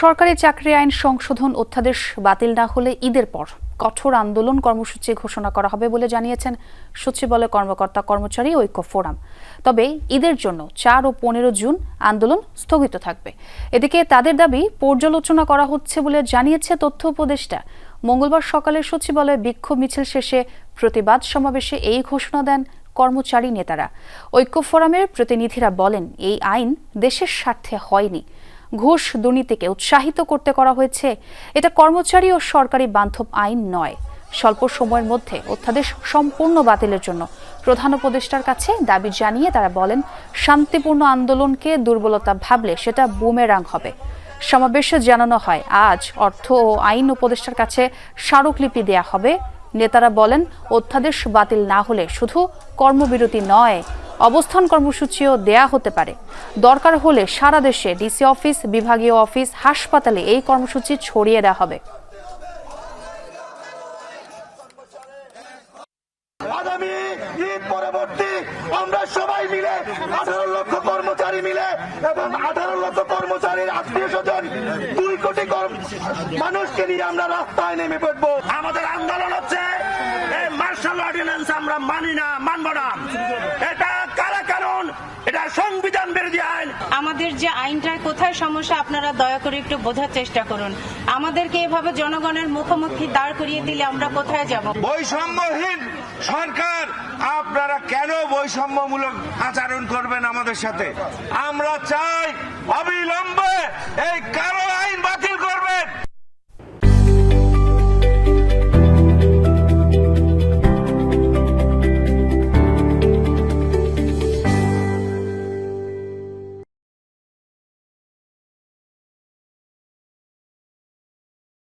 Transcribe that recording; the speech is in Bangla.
সরকারি চাকরি আইন সংশোধন অধ্যাদেশ বাতিল না হলে ঈদের পর কঠোর আন্দোলন কর্মসূচি ঘোষণা করা হবে বলে জানিয়েছেন সচিবালয় কর্মকর্তা কর্মচারী ঐক্য ফোরাম। তবে ঈদের জন্য চার ও পনেরো জুন আন্দোলন স্থগিত থাকবে। এদিকে তাদের দাবি, পর্যালোচনা করা হচ্ছে বলে জানিয়েছে তথ্য উপদেষ্টা। মঙ্গলবার সকালে সচিবালয়ে বিক্ষোভ মিছিল শেষে প্রতিবাদ সমাবেশে এই ঘোষণা দেন কর্মচারী নেতারা। ঐক্য ফোরামের প্রতিনিধিরা বলেন, এই আইন দেশের স্বার্থে হয়নি। ঘুষ দুর্নীতিকে উৎসাহিত করতে করা হয়েছে। এটা কর্মচারী ও সরকারি বান্ধব আইন নয়। স্বল্প সময়ের মধ্যে অধ্যাদেশ সম্পূর্ণ বাতিলের জন্য প্রধান উপদেষ্টার কাছে দাবি জানিয়ে তারা বলেন, শান্তিপূর্ণ আন্দোলনকে দুর্বলতা ভাবলে সেটা বুমেরাং হবে। সমাবেশে জানানো হয়। আজ অর্থ ও আইন উপদেষ্টার কাছে স্মারকলিপি দেয়া হবে। নেতারা বলেন, অধ্যাদেশ বাতিল না হলে শুধু কর্মবিরতি নয় অবস্থান কর্মসূচিও দেয়া হতে পারে। দরকার হলে সারা দেশে ডিসি অফিস, বিভাগীয় অফিস, হাসপাতালে এই কর্মসূচি ছড়িয়ে দেওয়া হবে। আমরা সবাই মিলে আঠারো লক্ষ কর্মচারী মিলে এবং আঠারো লক্ষ কর্মচারীর আত্মীয় স্বজন দুই কোটি মানুষকে নিয়ে আমরা রাস্তায় নেমে আমাদের আন্দোলন হচ্ছে মার্শাল অর্ডিন্যান্স আমরা মানি না, মানব না। এটা সংবিধান বিরোধী আইন। আমাদের যে আইনটা কোথায় সমস্যা আপনারা দয়া করে একটু বোঝার চেষ্টা করুন। আমাদেরকে এভাবে জনগণের মুখোমুখি দাঁড় করিয়ে দিলে আমরা কোথায় যাব? বৈষম্যহীন সরকার আপনারা কেন বৈষম্যমূলক আচরণ করবেন আমাদের সাথে? আমরা চাই অবিলম্বে এই